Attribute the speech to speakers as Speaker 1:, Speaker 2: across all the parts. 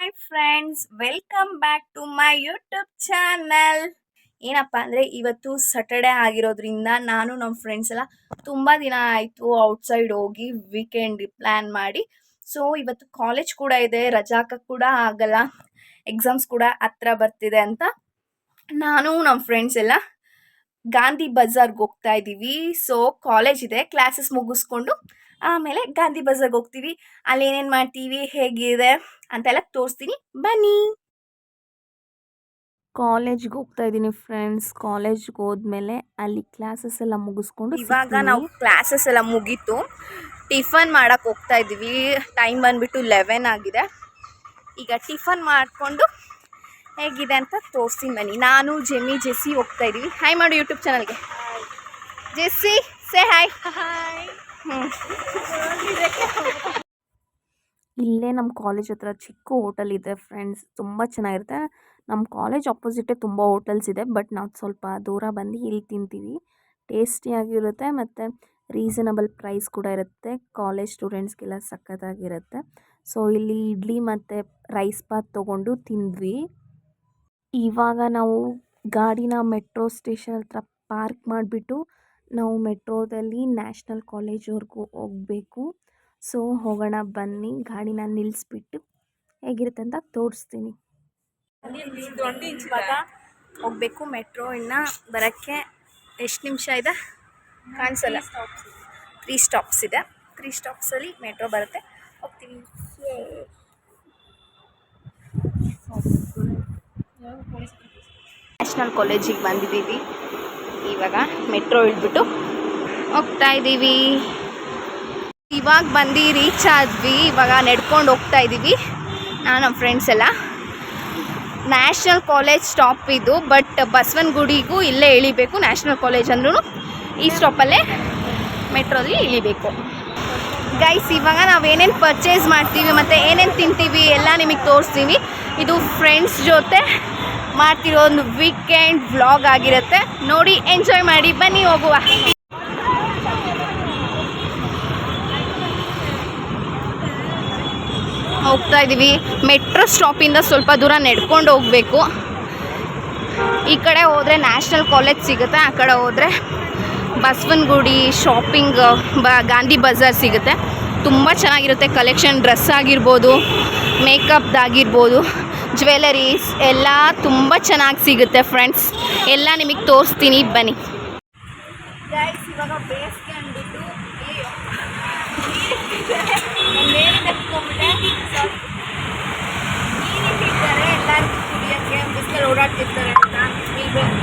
Speaker 1: Hi friends welcome back to my YouTube channel ಏನಪ್ಪ ಅಂದರೆ ಇವತ್ತು ಸಟರ್ಡೆ ಆಗಿರೋದ್ರಿಂದ ನಾನು ನಮ್ಮ ಫ್ರೆಂಡ್ಸ್ ಎಲ್ಲ ತುಂಬ ದಿನ ಆಯಿತು ಔಟ್ಸೈಡ್ ಹೋಗಿ ವೀಕೆಂಡ್ ಪ್ಲ್ಯಾನ್ ಮಾಡಿ. ಸೊ ಇವತ್ತು ಕಾಲೇಜ್ ಕೂಡ ಇದೆ, ರಜಾಕ ಕೂಡ ಆಗಲ್ಲ ಎಕ್ಸಾಮ್ಸ್ ಕೂಡ ಹತ್ರ ಬರ್ತಿದೆ ಅಂತ ನಾನು ನಮ್ಮ ಫ್ರೆಂಡ್ಸ್ ಎಲ್ಲ ಗಾಂಧಿ ಬಜಾರ್ಗೆ ಹೋಗ್ತಾ ಇದ್ದೀವಿ ಸೊ ಕಾಲೇಜ್ ಇದೆ ಕ್ಲಾಸಸ್ ಮುಗಿಸ್ಕೊಂಡು ಆಮೇಲೆ ಗಾಂಧಿ ಬಜಾರ್ಗೆ ಹೋಗ್ತೀವಿ. ಅಲ್ಲಿ ಏನೇನು ಮಾಡ್ತೀವಿ? ಹೇಗಿದೆ? ಅಂತೆಲ್ಲ ತೋರಿಸ್ತೀನಿ. ಬನ್ನಿ.
Speaker 2: ಕಾಲೇಜ್ಗೆ ಹೋಗ್ತಾ ಇದ್ದೀನಿ ಫ್ರೆಂಡ್ಸ್. ಕಾಲೇಜ್ಗೆ ಹೋದ್ಮೇಲೆ ಅಲ್ಲಿ ಕ್ಲಾಸಸ್ ಎಲ್ಲ ಮುಗಿಸ್ಕೊಂಡು
Speaker 1: ಇವಾಗ ನಾವು ಕ್ಲಾಸಸ್ ಎಲ್ಲ ಮುಗೀತು. ಟಿಫನ್ ಮಾಡಕ್ಕೆ ಹೋಗ್ತಾ ಇದ್ದೀವಿ. ಟೈಮ್ ಬಂದ್ಬಿಟ್ಟು ಲೆವೆನ್ ಆಗಿದೆ. ಈಗ ಟಿಫನ್ ಮಾಡಿಕೊಂಡು ಹೇಗಿದೆ ಅಂತ ತೋರಿಸ್ತೀನಿ ಬನ್ನಿ. ನಾನು ಜೆಮ್ಮಿ ಜೆಸ್ಸಿ ಹೋಗ್ತಾ ಇದ್ದೀವಿ. ಹಾಯ್ ಮಾಡು ಯೂಟ್ಯೂಬ್ ಚಾನಲ್ಗೆ ಜೆಸ್ಸಿ ಸೇ ಹಾಯ್ ಹ್ಞೂ
Speaker 2: ಇಲ್ಲೇ ನಮ್ಮ ಕಾಲೇಜ್ ಹತ್ರ ಚಿಕ್ಕ ಹೋಟೆಲ್ ಇದೆ ಫ್ರೆಂಡ್ಸ್ ತುಂಬ ಚೆನ್ನಾಗಿರುತ್ತೆ. ನಮ್ಮ ಕಾಲೇಜ್ ಆಪೋಸಿಟೇ ತುಂಬ ಹೋಟೆಲ್ಸ್ ಇದೆ ಬಟ್ ನಾವು ಸ್ವಲ್ಪ ದೂರ ಬಂದು ಇಲ್ಲಿ ತಿಂತೀವಿ. ಟೇಸ್ಟಿಯಾಗಿರುತ್ತೆ ಮತ್ತು ರೀಸನಬಲ್ ಪ್ರೈಸ್ ಕೂಡ ಇರುತ್ತೆ ಕಾಲೇಜ್ ಸ್ಟೂಡೆಂಟ್ಸ್ಗೆಲ್ಲ ಸಖತ್ತಾಗಿರುತ್ತೆ. ಸೊ ಇಲ್ಲಿ ಇಡ್ಲಿ ಮತ್ತು ರೈಸ್ ಬಾತ್ ತೊಗೊಂಡು ತಿಂದ್ವಿ. ಇವಾಗ ನಾವು ಗಾಡಿನ ಮೆಟ್ರೋ ಸ್ಟೇಷನ್ ಹತ್ರ ಪಾರ್ಕ್ ಮಾಡಿಬಿಟ್ಟು ನಾವು ಮೆಟ್ರೋದಲ್ಲಿ ನ್ಯಾಷನಲ್ ಕಾಲೇಜ್ವರೆಗೂ ಹೋಗಬೇಕು. ಸೊ ಹೋಗೋಣ ಬನ್ನಿ. ಗಾಡಿನ ನಿಲ್ಲಿಸ್ಬಿಟ್ಟು ಹೇಗಿರುತ್ತೆ ಅಂತ ತೋರಿಸ್ತೀನಿ.
Speaker 1: ಇವಾಗ ಹೋಗ್ಬೇಕು ಮೆಟ್ರೋ ಇನ್ನು ಬರೋಕ್ಕೆ ಎಷ್ಟು ನಿಮಿಷ ಇದೆ? ಕಾಣಿಸಲ್ಲ. ತ್ರೀ ಸ್ಟಾಪ್ಸ್ ಇದೆ. ತ್ರೀ ಸ್ಟಾಪ್ಸಲ್ಲಿ ಮೆಟ್ರೋ ಬರುತ್ತೆ. ಹೋಗ್ತೀನಿ. ನ್ಯಾಷನಲ್ ಕಾಲೇಜಿಗೆ ಬಂದಿದ್ದೀವಿ. ಇವಾಗ ಮೆಟ್ರೋ ಇಳ್ಬಿಟ್ಟು ಹೋಗ್ತಾ ಇದ್ದೀವಿ ಇವಾಗ ಬಂದು ರೀಚ್ ಆದ್ವಿ ಇವಾಗ ನಡ್ಕೊಂಡು ಹೋಗ್ತಾ ಇದ್ದೀವಿ ನಾನು ನಮ್ಮ ಫ್ರೆಂಡ್ಸ್ ಎಲ್ಲ. ನ್ಯಾಷನಲ್ ಕಾಲೇಜ್ ಸ್ಟಾಪ್ ಇದು ಬಟ್ ಬಸವನಗುಡಿಗೂ ಇಲ್ಲೇ ಇಳಿಬೇಕು. ನ್ಯಾಷನಲ್ ಕಾಲೇಜ್ ಅಂದ್ರೂ ಈ ಸ್ಟಾಪಲ್ಲೇ ಮೆಟ್ರೋಲಿ ಇಳಿಬೇಕು. ಗೈಸ್ ಇವಾಗ ನಾವು ಏನೇನು ಪರ್ಚೇಸ್ ಮಾಡ್ತೀವಿ ಮತ್ತು ಏನೇನು ತಿಂತೀವಿ ಎಲ್ಲ ನಿಮಗೆ ತೋರಿಸ್ತೀವಿ. ಇದು ಫ್ರೆಂಡ್ಸ್ ಜೊತೆ ಮಾಡ್ತಿರೋ ಒಂದು ವೀಕೆಂಡ್ ವ್ಲಾಗ್ ಆಗಿರುತ್ತೆ. ನೋಡಿ ಎಂಜಾಯ್ ಮಾಡಿ, ಬನ್ನಿ ಹೋಗುವ. ಹೋಗ್ತಾ ಇದ್ದೀವಿ ಮೆಟ್ರೋ ಸ್ಟಾಪಿಂದ ಸ್ವಲ್ಪ ದೂರ ನಡ್ಕೊಂಡು ಹೋಗಬೇಕು. ಈ ಕಡೆ ಹೋದರೆ ನ್ಯಾಷನಲ್ ಕಾಲೇಜ್ ಸಿಗುತ್ತೆ, ಆ ಕಡೆ ಹೋದರೆ ಬಸವನಗುಡಿ ಶಾಪಿಂಗ್ ಬ, ಗಾಂಧಿ ಬಜಾರ್ ಸಿಗುತ್ತೆ. ತುಂಬ ಚೆನ್ನಾಗಿರುತ್ತೆ ಕಲೆಕ್ಷನ್ ಡ್ರೆಸ್ ಆಗಿರ್ಬೋದು ಮೇಕಪ್ದಾಗಿರ್ಬೋದು ಜ್ಯುವೆಲರೀಸ್ ಎಲ್ಲ ತುಂಬ ಚೆನ್ನಾಗಿ ಸಿಗುತ್ತೆ ಫ್ರೆಂಡ್ಸ್ ಎಲ್ಲ ನಿಮಗೆ ತೋರಿಸ್ತೀನಿ, ಬನ್ನಿ. ಇವಾಗ ಬೇಸಿಗೆ ಅಂದ್ಬಿಟ್ಟು ಎಲ್ಲರಿಗೂ ಓಡಾಡ್ತಿರ್ತಾರೆ ಅಂತ.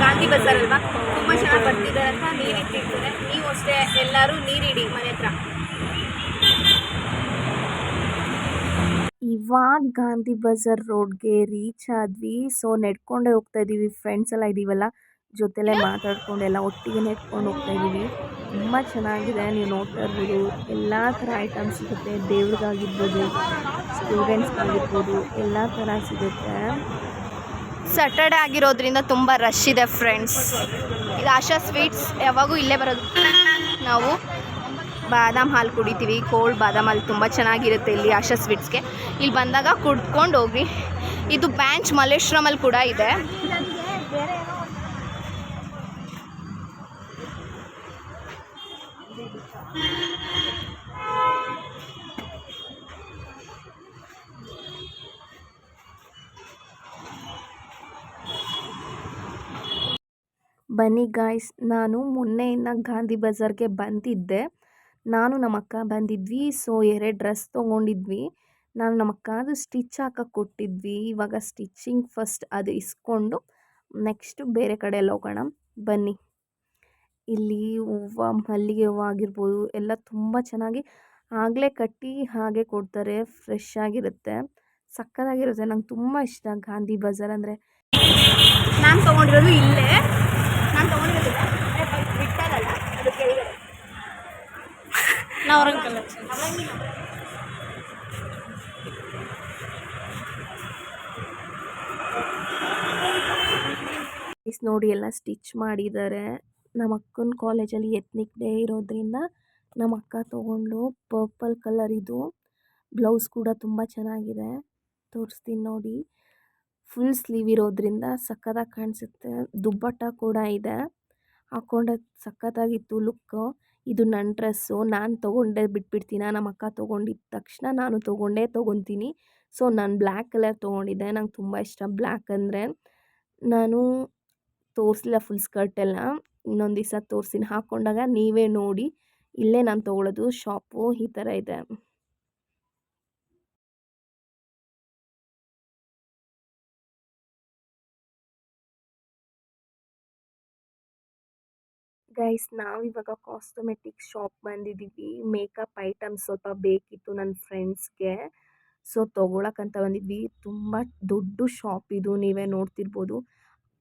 Speaker 1: ಗಾಂಧಿ ಬಜಾರ್ ಅಲ್ವಾ? ತುಂಬ ಚೆನ್ನಾಗಿ ಬರ್ತಿದ್ದಾರೆ ಅಂತ ನೀರಿಟ್ಟಿರ್ತಾರೆ ನೀವು ಅಷ್ಟೇ, ಎಲ್ಲರೂ ನೀರಿಡಿ ಮನೆ ಹತ್ರ.
Speaker 2: ಇವಾಗ ಗಾಂಧಿ ಬಜಾರ್ ರೋಡ್ಗೆ ರೀಚ್ ಆದ್ವಿ. ಸೊ ನಡ್ಕೊಂಡೇ ಹೋಗ್ತಾ ಇದ್ದೀವಿ ಫ್ರೆಂಡ್ಸ್ ಎಲ್ಲ ಇದ್ದೀವಲ್ಲ ಜೊತೆಲೇ ಮಾತಾಡ್ಕೊಂಡು ಎಲ್ಲ ಒಟ್ಟಿಗೆ ನೆಡ್ಕೊಂಡು ಹೋಗ್ತಾ ಇದ್ದೀವಿ ತುಂಬ ಚೆನ್ನಾಗಿದೆ. ನೀವು ನೋಡ್ತಾ ಇರ್ಬೋದು. ಎಲ್ಲ ಥರ ಐಟಮ್ಸ್ ಸಿಗುತ್ತೆ. ದೇವ್ರಿಗಾಗಿರ್ಬೋದು ಸ್ಟೂಡೆಂಟ್ಸ್ಗಾಗಿರ್ಬೋದು ಎಲ್ಲ ಥರ ಸಿಗುತ್ತೆ.
Speaker 1: ಸಟರ್ಡೆ ಆಗಿರೋದ್ರಿಂದ ತುಂಬ ರಶ್ ಇದೆ ಫ್ರೆಂಡ್ಸ್ ಇದು ಆಶಾ ಸ್ವೀಟ್ಸ್ ಯಾವಾಗೂ ಇಲ್ಲೇ ಬರೋದು. ನಾವು ಬಾದಾಮ್ ಹಾಲು ಕುಡಿತೀವಿ. ಕೋಲ್ಡ್ ಬಾದಾಮ್ ಹಾಲು ತುಂಬ ಚೆನ್ನಾಗಿರುತ್ತೆ ಇಲ್ಲಿ ಆಶಾ ಸ್ವೀಟ್ಸ್ಗೆ ಇಲ್ಲಿ ಬಂದಾಗ ಕುಡ್ಕೊಂಡು ಹೋಗಿ ಇದು ಬ್ಯಾಂಚ್ ಮಲ್ಲೇಶ್ವರಮಲ್ಲಿ ಕೂಡ ಇದೆ.
Speaker 2: ಬನ್ನಿ ಗಾಯ್ಸ್ ನಾನು ಮೊನ್ನೆಯಿಂದ ಗಾಂಧಿ ಬಜಾರ್ಗೆ ಬಂದಿದ್ದೆ. ನಾನು ನಮ್ಮ ಅಕ್ಕ ಬಂದಿದ್ವಿ ಸೊ ಎರಡು ಡ್ರೆಸ್ ತೊಗೊಂಡಿದ್ವಿ. ನಾನು ನಮ್ಮಕ್ಕ ಅಕ್ಕದು ಸ್ಟಿಚ್ ಹಾಕಕ್ಕೆ ಕೊಟ್ಟಿದ್ವಿ. ಇವಾಗ ಸ್ಟಿಚಿಂಗ್ ಫಸ್ಟ್ ಅದು ಇಸ್ಕೊಂಡು ನೆಕ್ಸ್ಟು ಬೇರೆ ಕಡೆ ಎಲ್ಲ ಹೋಗೋಣ. ಬನ್ನಿ. ಇಲ್ಲಿ ಹೂವು, ಮಲ್ಲಿಗೆ ಹೂವು ಆಗಿರ್ಬೋದು, ಎಲ್ಲ ತುಂಬ ಚೆನ್ನಾಗಿ ಆಗಲೇ ಕಟ್ಟಿ ಹಾಗೆ ಕೊಡ್ತಾರೆ ಫ್ರೆಶ್ ಆಗಿರುತ್ತೆ. ಸಕ್ಕತ್ತಾಗಿರುತ್ತೆ. ನಂಗೆ ತುಂಬ ಇಷ್ಟ ಗಾಂಧಿ ಬಜಾರ್ ಅಂದರೆ.
Speaker 1: ನಾನು ತೊಗೊಂಡಿರೋದು ಇಲ್ಲೇ. ನಾನು ತೊಗೊಂಡಿರೋದು ನವರಂಗ್
Speaker 2: ನೋಡಿ ಎಲ್ಲ ಸ್ಟಿಚ್ ಮಾಡಿದ್ದಾರೆ. ನಮ್ಮ ಅಕ್ಕನ ಕಾಲೇಜಲ್ಲಿ ಎತ್ನಿಕ್ ಡೇ ಇರೋದ್ರಿಂದ ನಮ್ಮ ಅಕ್ಕ ತೊಗೊಂಡು ಪರ್ಪಲ್ ಕಲರ್ ಇದು. ಬ್ಲೌಸ್ ಕೂಡ ತುಂಬ ಚೆನ್ನಾಗಿದೆ. ತೋರಿಸ್ತೀನಿ ನೋಡಿ. ಫುಲ್ ಸ್ಲೀವ್ ಇರೋದ್ರಿಂದ ಸಖತ್ತಾಗಿ ಕಾಣಿಸುತ್ತೆ. ದುಬ್ಬಟ್ಟ ಕೂಡ ಇದೆ. ಹಾಕ್ಕೊಂಡ್ರೆ ಸಖತ್ತಾಗಿತ್ತು ಲುಕ್ಕು ಇದು ನನ್ನ ಡ್ರೆಸ್ಸು, ನಾನು ತೊಗೊಂಡೆ ಬಿಟ್ಬಿಡ್ತೀನ? ನಮ್ಮ ಅಕ್ಕ ತೊಗೊಂಡಿದ್ದ ತಕ್ಷಣ ನಾನು ತೊಗೊಂಡೇ ತೊಗೊತೀನಿ. ಸೊ, ನಾನು ಬ್ಲ್ಯಾಕ್ ಕಲರ್ ತೊಗೊಂಡಿದ್ದೆ. ನಂಗೆ ತುಂಬ ಇಷ್ಟ. ಬ್ಲ್ಯಾಕ್ ಅಂದರೆ ನಾನು ತೋರಿಸಿಲ್ಲ ಫುಲ್ ಸ್ಕರ್ಟ್ ಎಲ್ಲ. ಇನ್ನೊಂದು ದಿವಸ ತೋರಿಸ್ತೀನಿ ಹಾಕ್ಕೊಂಡಾಗ ನೀವೇ ನೋಡಿ. ಇಲ್ಲೇ ನಾನು ತೊಗೊಳ್ಳೋದು ಶಾಪು ಈ ಥರ ಇದೆ. ಗೈಸ್ ನಾವಿವಾಗ ಕಾಸ್ಮೆಟಿಕ್ ಶಾಪ್ ಬಂದಿದ್ದೀವಿ ಮೇಕಪ್ ಐಟಮ್ಸ್ ಸ್ವಲ್ಪ ಬೇಕಿತ್ತು ನನ್ನ ಫ್ರೆಂಡ್ಸ್ಗೆ ಸೊ ತೊಗೊಳಕ್ಕಂತ ಬಂದಿದ್ವಿ. ತುಂಬ ದೊಡ್ಡ ಶಾಪ್ ಇದು, ನೀವೇ ನೋಡ್ತಿರ್ಬೋದು.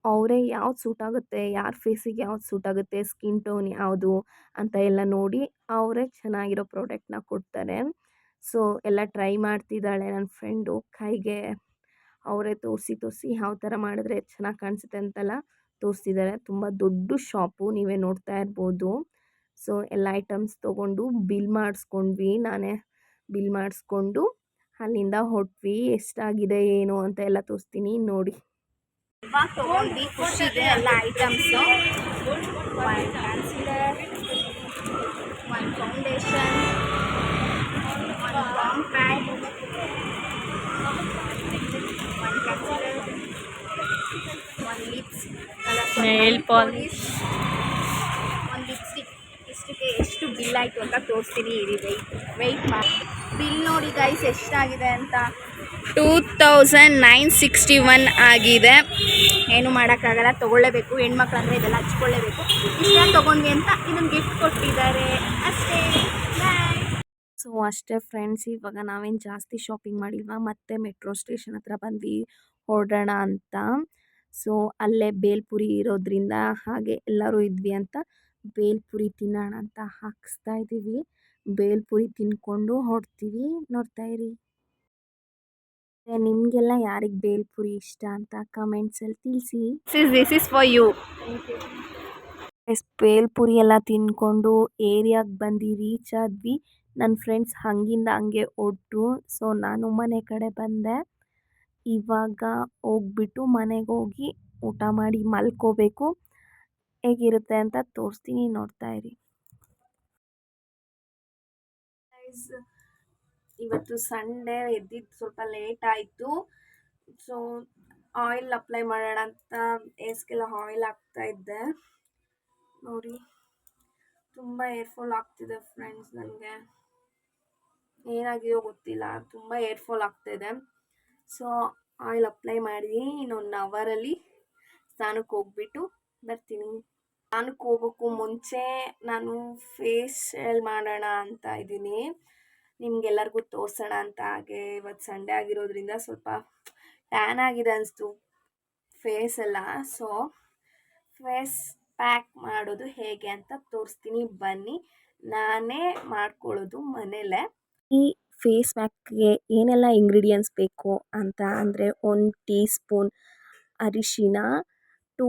Speaker 2: ಅವರೇ ಯಾವ್ದು ಸೂಟ್ ಆಗುತ್ತೆ, ಯಾರ ಫೇಸಿಗೆ ಯಾವ್ದು ಸೂಟ್ ಆಗುತ್ತೆ ಸ್ಕಿನ್ ಟೋನ್ ಯಾವುದು ಅಂತ ಎಲ್ಲ ನೋಡಿ ಅವರೇ ಚೆನ್ನಾಗಿರೋ ಪ್ರಾಡಕ್ಟ್ನ ಕೊಡ್ತಾರೆ. ಸೊ ಎಲ್ಲ ಟ್ರೈ ಮಾಡ್ತಿದ್ದಾಳೆ ನನ್ನ ಫ್ರೆಂಡು ಕೈಗೆ ಅವರೇ ತೋರಿಸಿ ತೋರಿಸಿ ಯಾವ ಥರ ಮಾಡಿದ್ರೆ ಚೆನ್ನಾಗಿ ಕಾಣಿಸುತ್ತೆ ಅಂತೆಲ್ಲ. ತೋರಿಸ್ತಿದ್ದಾರೆ ತುಂಬ ದೊಡ್ಡ ಶಾಪು, ನೀವೇ ನೋಡ್ತಾ ಇರ್ಬೋದು. ಸೊ, ಎಲ್ಲ ಐಟಮ್ಸ್ ತೊಗೊಂಡು ಬಿಲ್ ಮಾಡಿಸ್ಕೊಂಡ್ವಿ. ನಾನೇ ಬಿಲ್ ಮಾಡಿಸ್ಕೊಂಡು ಅಲ್ಲಿಂದ ಹೊಟ್ವಿ, ಎಷ್ಟಾಗಿದೆ, ಏನು ಅಂತ ಎಲ್ಲ ತೋರಿಸ್ತೀನಿ ನೋಡಿ.
Speaker 1: ತೊಗೊಂಡ್ವಿ ಖುಷಿಗೆ ಎಲ್ಲ ಐಟಮ್ಸು. ಫೌಂಡೇಶನ್ ಒಂದು
Speaker 2: Nail polish.
Speaker 1: ಒಂದು ಲಿಪ್ಸ್ಟಿಕ್ ಇಷ್ಟಕ್ಕೆ ಎಷ್ಟು ಬಿಲ್ ಆಯಿತು ಅಂತ ತೋರಿಸ್ತೀನಿ ಇರಿ ವೆಯ್ಟ್ ವೆಯ್ಟ್ ಮಾಡಿ ಬಿಲ್ ನೋಡಿ ಗೈಸ್ ಎಷ್ಟಾಗಿದೆ ಅಂತ two thousand nine sixty one ಆಗಿದೆ. ಏನು ಮಾಡೋಕ್ಕಾಗಲ್ಲ, ತೊಗೊಳ್ಳೇಬೇಕು. ಹೆಣ್ಮಕ್ಳು ಅಂದರೆ ಇದೆಲ್ಲ ಹಚ್ಕೊಳ್ಳೇಬೇಕು. ಇಷ್ಟ ತೊಗೊಂಡ್ವಿ ಅಂತ ಇದನ್ನು ಗಿಫ್ಟ್ ಕೊಟ್ಟಿದ್ದಾರೆ. ಅಷ್ಟೇ.
Speaker 2: ಸೊ ಅಷ್ಟೇ ಫ್ರೆಂಡ್ಸ್ ಇವಾಗ ನಾವೇನು ಜಾಸ್ತಿ ಶಾಪಿಂಗ್ ಮಾಡಿಲ್ವಾ? ಮತ್ತೆ ಮೆಟ್ರೋ ಸ್ಟೇಷನ್ ಹತ್ರ ಬಂದ್ವಿ ಹೊರಡೋಣ ಅಂತ. ಸೊ ಅಲ್ಲೇ ಬೇಲ್ಪುರಿ ಇರೋದ್ರಿಂದ ಹಾಗೆ ಎಲ್ಲರೂ ಇದ್ವಿ ಅಂತ ಬೇಲ್ಪುರಿ ತಿನ್ನೋಣ ಅಂತ ಹಾಕಿಸ್ತಾ ಇದ್ದೀವಿ. ಬೇಲ್ಪುರಿ ತಿನ್ಕೊಂಡು ಹೊರಡ್ತೀವಿ. ನೋಡ್ತಾ ಇರಿ. ನಿಮಗೆಲ್ಲ ಯಾರಿಗೆ ಬೇಲ್ಪುರಿ ಇಷ್ಟ ಅಂತ ಕಮೆಂಟ್ಸಲ್ಲಿ ತಿಳಿಸಿ.
Speaker 1: This is for
Speaker 2: us bhelpuri ಎಲ್ಲ ತಿನ್ಕೊಂಡು ಏರಿಯಾಗೆ ಬಂದು ರೀಚ್ ಆದ್ವಿ. ನನ್ನ ಫ್ರೆಂಡ್ಸ್ ಹಂಗಿಂದ ಹಂಗೆ ಒಟ್ಟು ಸೊ ನಾನು ಮನೆ ಕಡೆ ಬಂದೆ. ಇವಾಗ ಹೋಗ್ಬಿಟ್ಟು ಮನೆಗೆ ಹೋಗಿ ಊಟ ಮಾಡಿ ಮಲ್ಕೋಬೇಕು. ಹೇಗಿರುತ್ತೆ ಅಂತ ತೋರಿಸ್ತೀನಿ ನೋಡ್ತಾ ಇರಿ. ಇವತ್ತು ಸಂಡೇ ಎದ್ದಿದ್ದು ಸ್ವಲ್ಪ ಲೇಟ್ ಆಯಿತು. ಸೊ ಆಯಿಲ್ ಅಪ್ಲೈ ಮಾಡೋಣ ಅಂತ ಏಸ್ಗೆಲ್ಲ ಆಯಿಲ್ ಹಾಕ್ತಾ ಇದ್ದೆ. ನೋಡಿ, ತುಂಬ ಏರ್ಫಾಲ್ ಆಗ್ತಿದೆ ಫ್ರೆಂಡ್ಸ್ ನನಗೆ. ಏನಾಗಿದೆಯೋ ಗೊತ್ತಿಲ್ಲ, ತುಂಬ ಏರ್ಫಾಲ್ ಆಗ್ತಾಯಿದೆ ಸೊ ಆಯಿಲ್ ಅಪ್ಲೈ ಮಾಡಿದ್ದೀನಿ ಇನ್ನೊಂದು ಅವರಲ್ಲಿ ಸ್ನಾನಕ್ಕೆ ಹೋಗ್ಬಿಟ್ಟು ಬರ್ತೀನಿ. ಸ್ನಾನಕ್ಕೆ ಹೋಗೋಕ್ಕೂ ಮುಂಚೆ ನಾನು ಫೇಶಿಯಲ್ ಮಾಡೋಣ ಅಂತ ಇದ್ದೀನಿ. ನಿಮ್ಗೆಲ್ಲರಿಗೂ ತೋರಿಸೋಣ ಅಂತ ಹಾಗೆ ಇವತ್ತು ಸಂಡೆ ಆಗಿರೋದ್ರಿಂದ ಸ್ವಲ್ಪ ಟ್ಯಾನ್ ಆಗಿದೆ ಅನಿಸ್ತು ಫೇಸ್ ಎಲ್ಲ. ಸೊ ಫೇಸ್ ಪ್ಯಾಕ್ ಮಾಡೋದು ಹೇಗೆ ಅಂತ ತೋರಿಸ್ತೀನಿ. ಬನ್ನಿ. ನಾನೇ ಮಾಡ್ಕೊಳ್ಳೋದು ಮನೇಲೆ. ಈ ಫೇಸ್ ಪ್ಯಾಕ್ಗೆ ಏನೆಲ್ಲ ಇಂಗ್ರೀಡಿಯೆಂಟ್ಸ್ ಬೇಕು ಅಂತ ಅಂದರೆ ಒಂದು ಟೀ ಸ್ಪೂನ್ ಅರಿಶಿನ ಟೂ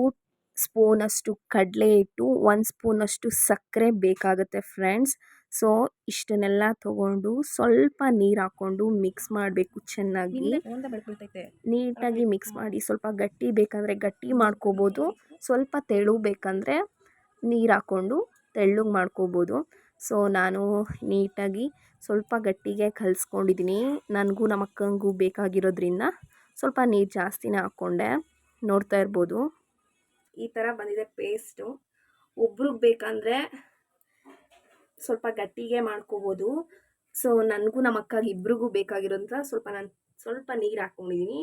Speaker 2: ಸ್ಪೂನಷ್ಟು ಕಡಲೆ ಹಿಟ್ಟು ಒಂದು ಸ್ಪೂನಷ್ಟು ಸಕ್ಕರೆ ಬೇಕಾಗುತ್ತೆ ಫ್ರೆಂಡ್ಸ್ ಸೊ ಇಷ್ಟನ್ನೆಲ್ಲ ತೊಗೊಂಡು ಸ್ವಲ್ಪ ನೀರು ಹಾಕ್ಕೊಂಡು ಮಿಕ್ಸ್ ಮಾಡಬೇಕು ಚೆನ್ನಾಗಿ. ನೀಟಾಗಿ ಮಿಕ್ಸ್ ಮಾಡಿ ಸ್ವಲ್ಪ ಗಟ್ಟಿ ಬೇಕಂದರೆ ಗಟ್ಟಿ ಮಾಡ್ಕೋಬೋದು ಸ್ವಲ್ಪ ತೆಳು ಬೇಕಂದರೆ ನೀರು ಹಾಕ್ಕೊಂಡು ತೆಳ್ಳಗೆ ಮಾಡ್ಕೋಬೋದು. ಸೊ, ನಾನು ನೀಟಾಗಿ ಸ್ವಲ್ಪ ಗಟ್ಟಿಗೆ ಕಲಿಸ್ಕೊಂಡಿದ್ದೀನಿ. ನನಗೂ ನಮ್ಮ ಅಕ್ಕಂಗೂ ಬೇಕಾಗಿರೋದ್ರಿಂದ ಸ್ವಲ್ಪ ನೀರು ಜಾಸ್ತಿನೇ ಹಾಕ್ಕೊಂಡೆ. ನೋಡ್ತಾ ಇರ್ಬೋದು. ಈ ಥರ ಬಂದಿದೆ ಪೇಸ್ಟು. ಒಬ್ರಿಗೆ ಬೇಕಂದರೆ ಸ್ವಲ್ಪ ಗಟ್ಟಿಗೆ ಮಾಡ್ಕೋಬೋದು. ಸೊ, ನನಗೂ ನಮ್ಮ ಅಕ್ಕಗೆ ಇಬ್ರಿಗೂ ಬೇಕಾಗಿರೋಂಥ ಸ್ವಲ್ಪ ನಾನು ಸ್ವಲ್ಪ ನೀರು ಹಾಕ್ಕೊಂಡಿದ್ದೀನಿ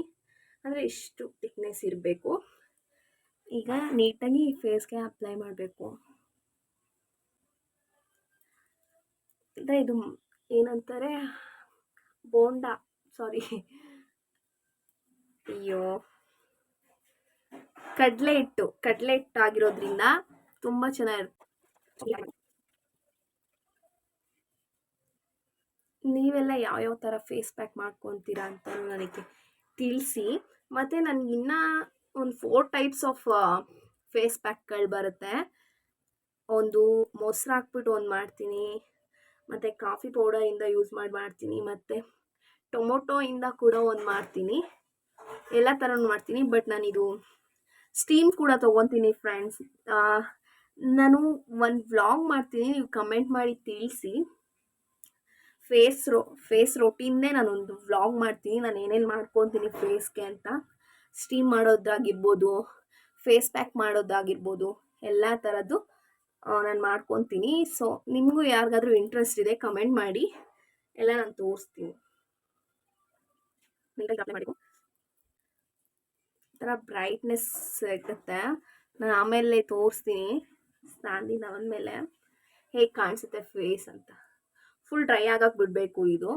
Speaker 2: ಅಂದರೆ ಇಷ್ಟು ತಿಕ್ನೆಸ್ ಇರಬೇಕು. ಈಗ ನೀಟಾಗಿ ಫೇಸ್ಗೆ ಅಪ್ಲೈ ಮಾಡಬೇಕು. ಅಂದರೆ ಇದು ಏನಂತಾರೆ? ಬೋಂಡ. ಸಾರಿ ಅಯ್ಯೋ. ಕಡಲೆ ಹಿಟ್ಟು. ಕಡಲೆ ಹಿಟ್ಟು ಆಗಿರೋದ್ರಿಂದ ತುಂಬ ಚೆನ್ನಾಗಿರುತ್ತೆ. ನೀವೆಲ್ಲ ಯಾವ್ಯಾವ ಥರ ಫೇಸ್ ಪ್ಯಾಕ್ ಮಾಡ್ಕೊತೀರಾ ಅಂತ ನನಗೆ ತಿಳಿಸಿ. ಮತ್ತು ನನಗೆ ಇನ್ನೂ ಒಂದು ಫೋರ್ ಟೈಪ್ಸ್ ಆಫ್ ಫೇಸ್ ಪ್ಯಾಕ್ಗಳು ಬರುತ್ತೆ. ಒಂದು ಮೊಸರು ಹಾಕ್ಬಿಟ್ಟು ಒಂದು ಮಾಡ್ತೀನಿ. ಮತ್ತು ಕಾಫಿ ಪೌಡರಿಂದ ಯೂಸ್ ಮಾಡಿ ಮಾಡ್ತೀನಿ, ಮತ್ತು ಇಂದ ಕೂಡ ಒಂದು ಮಾಡ್ತೀನಿ. ಎಲ್ಲ ಥರನೂ ಮಾಡ್ತೀನಿ, ಬಟ್ ನಾನಿದು ಸ್ಟೀಮ್ ಕೂಡ ತೊಗೊತೀನಿ ಫ್ರೆಂಡ್ಸ್ ನಾನು ಒಂದು ವ್ಲಾಗ್ ಮಾಡ್ತೀನಿ, ನೀವು ಕಮೆಂಟ್ ಮಾಡಿ ತಿಳಿಸಿ. ಫೇಸ್ ರೋ ಫೇಸ್ ರೊಟೀನ್ನೇ ನಾನೊಂದು ವ್ಲಾಗ್ ಮಾಡ್ತೀನಿ, ನಾನು ಏನೇನು ಮಾಡ್ಕೊತೀನಿ ಫೇಸ್ಗೆ ಅಂತ. ಸ್ಟೀಮ್ ಮಾಡೋದಾಗಿರ್ಬೋದು ಫೇಸ್ ಪ್ಯಾಕ್ ಮಾಡೋದಾಗಿರ್ಬೋದು, ಎಲ್ಲ ಥರದ್ದು ನಾನು ಮಾಡ್ಕೊತೀನಿ. ಸೊ ನಿಮಗೂ ಯಾರಿಗಾದ್ರೂ ಇಂಟ್ರೆಸ್ಟ್ ಇದೆ ಕಮೆಂಟ್ ಮಾಡಿ. ಎಲ್ಲ ನಾನು ತೋರಿಸ್ತೀನಿ. ಈ ಥರ ಬ್ರೈಟ್ನೆಸ್ ಸಿಗುತ್ತೆ ನಾನು ಆಮೇಲೆ ತೋರಿಸ್ತೀನಿ. ಸ್ನಾನದಿಂದ ಅಂದಮೇಲೆ ಹೇಗೆ ಕಾಣಿಸುತ್ತೆ ಫೇಸ್ ಅಂತ. ಫುಲ್ ಡ್ರೈ ಆಗಕ್ಕೆ ಬಿಡಬೇಕು ಇದು.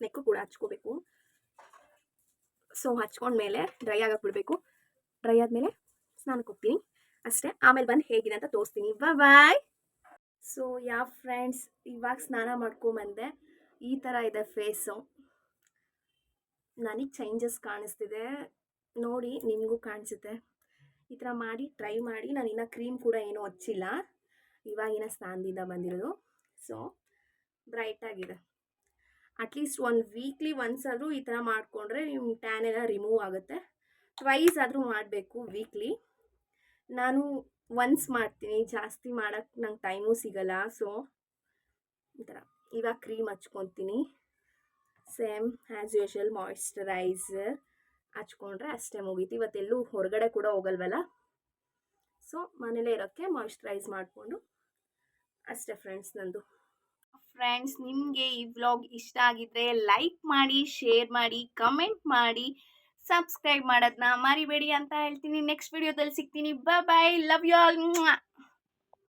Speaker 2: ನೆಕ್ಕು ಕೂಡ ಹಚ್ಕೋಬೇಕು. ಸೊ ಹಚ್ಕೊಂಡ್ಮೇಲೆ ಡ್ರೈ ಆಗಕ್ಕೆ ಬಿಡಬೇಕು ಡ್ರೈ ಆದಮೇಲೆ ಸ್ನಾನಕ್ಕೆ ಹೋಗ್ತೀನಿ. ಅಷ್ಟೇ. ಆಮೇಲೆ ಬಂದು ಹೇಗಿದೆ ಅಂತ ತೋರಿಸ್ತೀನಿ. ಬಾಯ್ ಸೊ ಯಾವ ಫ್ರೆಂಡ್ಸ್ ಇವಾಗ ಸ್ನಾನ ಮಾಡ್ಕೊಂಬಂದೆ, ಈ ಥರ ಇದೆ ಫೇಸು ನನಗೆ ಚೇಂಜಸ್ ಕಾಣಿಸ್ತಿದೆ. ನೋಡಿ, ನಿಮಗೂ ಕಾಣಿಸುತ್ತೆ. ಈ ಥರ ಮಾಡಿ ಟ್ರೈ ಮಾಡಿ. ನಾನು ಇನ್ನೂ ಕ್ರೀಮ್ ಕೂಡ ಏನೂ ಹಚ್ಚಿಲ್ಲ. ಇವಾಗಿನ ಸ್ನಾನದಿಂದ ಬಂದಿರೋದು. ಸೊ ಬ್ರೈಟಾಗಿದೆ ಅಟ್ಲೀಸ್ಟ್ ಒಂದು ವೀಕ್ಲಿ ಒನ್ಸ್ ಆದರೂ ಈ ಥರ ಮಾಡಿಕೊಂಡ್ರೆ ನಿಮ್ಮ ಟ್ಯಾನ್ ಎಲ್ಲ ರಿಮೂವ್ ಆಗುತ್ತೆ. ಟ್ವೈಸ್ ಆದರೂ ಮಾಡಬೇಕು ವೀಕ್ಲಿ ನಾನು ಒನ್ಸ್ ಮಾಡ್ತೀನಿ, ಜಾಸ್ತಿ ಮಾಡೋಕ್ಕೆ ನಂಗೆ ಟೈಮೂ ಸಿಗಲ್ಲ ಸೊ ಈ ಥರ ಇವಾಗ ಕ್ರೀಮ್ ಹಚ್ಕೊತೀನಿ. ಸೇಮ್ ಆ್ಯಸ್ ಯೂಶಲ್ ಮಾಯಿಶ್ಚರೈಸರ್ ಹಚ್ಕೊಂಡ್ರೆ ಅಷ್ಟೇ ಮುಗೀತು. ಇವತ್ತೆಲ್ಲೂ ಹೊರಗಡೆ ಕೂಡ ಹೋಗಲ್ವಲ್ಲ? ಸೊ ಮನೇಲೇ ಇರೋಕ್ಕೆ ಮಾಯಿಶ್ಚರೈಸ್ ಮಾಡಿಕೊಂಡು, ಅಷ್ಟೇ ಫ್ರೆಂಡ್ಸ್ ನಂದು. ಫ್ರೆಂಡ್ಸ್ ನಿಮಗೆ ಈ ವ್ಲಾಗ್ ಇಷ್ಟ ಆಗಿದ್ರೆ ಲೈಕ್ ಮಾಡಿ ಶೇರ್ ಮಾಡಿ ಕಮೆಂಟ್ ಮಾಡಿ ಸಬ್ಸ್ಕ್ರೈಬ್ ಮಾಡೋದನ್ನ ಮರಿಬೇಡಿ ಅಂತ ಹೇಳ್ತೀನಿ. ನೆಕ್ಸ್ಟ್ ವಿಡಿಯೋದಲ್ಲಿ ಸಿಗ್ತೀನಿ. Bye love you all